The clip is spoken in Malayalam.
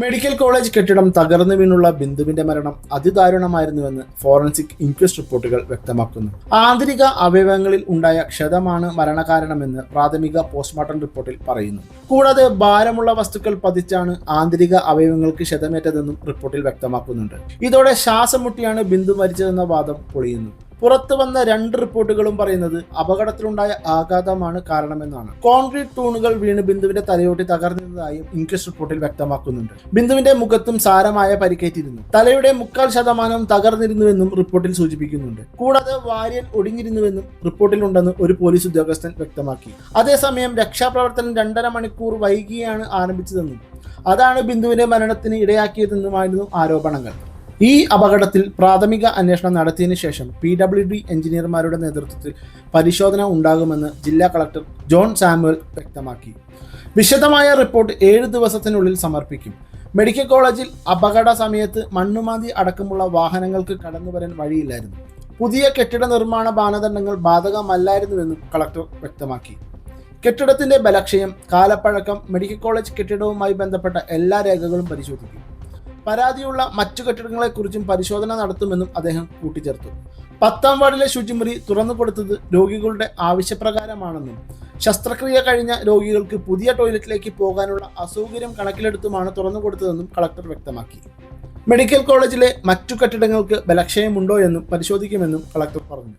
മെഡിക്കൽ കോളേജ് കെട്ടിടം തകർന്നു വീണുള്ള ബിന്ദുവിന്റെ മരണം അതിദാരുണമായിരുന്നുവെന്ന് ഫോറൻസിക് ഇൻക്വസ്റ്റ് റിപ്പോർട്ടുകൾ വ്യക്തമാക്കുന്നു. ആന്തരിക അവയവങ്ങളിൽ ഉണ്ടായ ക്ഷതമാണ് മരണകാരണമെന്ന് പ്രാഥമിക പോസ്റ്റ്മോർട്ടം റിപ്പോർട്ടിൽ പറയുന്നു. കൂടാതെ ഭാരമുള്ള വസ്തുക്കൾ പതിച്ചാണ് ആന്തരിക അവയവങ്ങൾക്ക് ക്ഷതമേറ്റതെന്നും റിപ്പോർട്ടിൽ വ്യക്തമാക്കുന്നുണ്ട്. ഇതോടെ ശ്വാസം മുട്ടിയാണ് ബിന്ദു മരിച്ചതെന്ന വാദം പൊളിയുന്നു. പുറത്തു വന്ന രണ്ട് റിപ്പോർട്ടുകളും പറയുന്നത് അപകടത്തിലുണ്ടായ ആഘാതമാണ് കാരണമെന്നാണ്. കോൺക്രീറ്റ് തൂണുകൾ വീണ് ബിന്ദുവിന്റെ തലയോട്ടി തകർന്നതായും ഇൻക്വസ്റ്റ് റിപ്പോർട്ടിൽ വ്യക്തമാക്കുന്നുണ്ട്. ബിന്ദുവിന്റെ മുഖത്തും സാരമായ പരിക്കേറ്റിരുന്നു. തലയുടെ മുക്കാൽ ശതമാനം തകർന്നിരുന്നുവെന്നും റിപ്പോർട്ടിൽ സൂചിപ്പിക്കുന്നുണ്ട്. കൂടാതെ വാര്യൽ ഒടിഞ്ഞിരുന്നുവെന്നും റിപ്പോർട്ടിലുണ്ടെന്ന് ഒരു പോലീസ് ഉദ്യോഗസ്ഥൻ വ്യക്തമാക്കി. അതേസമയം രക്ഷാപ്രവർത്തനം രണ്ടര മണിക്കൂർ വൈകിയാണ് ആരംഭിച്ചതെന്നും അതാണ് ബിന്ദുവിന്റെ മരണത്തിന് ഇടയാക്കിയതെന്നുമായിരുന്നു ആരോപണങ്ങൾ. ഈ അപകടത്തിൽ പ്രാഥമിക അന്വേഷണം നടത്തിയതിനു ശേഷം പി ഡബ്ല്യു ഡി എഞ്ചിനീയർമാരുടെ നേതൃത്വത്തിൽ പരിശോധന ഉണ്ടാകുമെന്ന് ജില്ലാ കളക്ടർ ജോൺ സാമുവൽ വ്യക്തമാക്കി. വിശദമായ റിപ്പോർട്ട് ഏഴ് ദിവസത്തിനുള്ളിൽ സമർപ്പിക്കും. മെഡിക്കൽ കോളേജിൽ അപകട സമയത്ത് മണ്ണുമാന്തി അടക്കമുള്ള വാഹനങ്ങൾക്ക് കടന്നു വരാൻ വഴിയില്ലായിരുന്നു. പുതിയ കെട്ടിട നിർമ്മാണ മാനദണ്ഡങ്ങൾ ബാധകമല്ലായിരുന്നുവെന്നും കളക്ടർ വ്യക്തമാക്കി. കെട്ടിടത്തിന്റെ ബലക്ഷയം കാലപ്പഴക്കം മെഡിക്കൽ കോളേജ് കെട്ടിടവുമായി ബന്ധപ്പെട്ട എല്ലാ രേഖകളും പരിശോധിക്കും. പരാതിയുള്ള മറ്റു കെട്ടിടങ്ങളെക്കുറിച്ചും പരിശോധന നടത്തുമെന്നും അദ്ദേഹം കൂട്ടിച്ചേർത്തു. പത്താം വാർഡിലെ ശുചിമുറി തുറന്നു കൊടുത്തത് രോഗികളുടെ ആവശ്യപ്രകാരമാണെന്നും ശസ്ത്രക്രിയ കഴിഞ്ഞ രോഗികൾക്ക് പുതിയ ടോയ്ലറ്റിലേക്ക് പോകാനുള്ള അസൗകര്യം കണക്കിലെടുത്തുമാണ് തുറന്നു കൊടുത്തതെന്നും കളക്ടർ വ്യക്തമാക്കി. മെഡിക്കൽ കോളേജിലെ മറ്റു കെട്ടിടങ്ങൾക്ക് ബലക്ഷയമുണ്ടോ എന്നും പരിശോധിക്കുമെന്നും കളക്ടർ പറഞ്ഞു.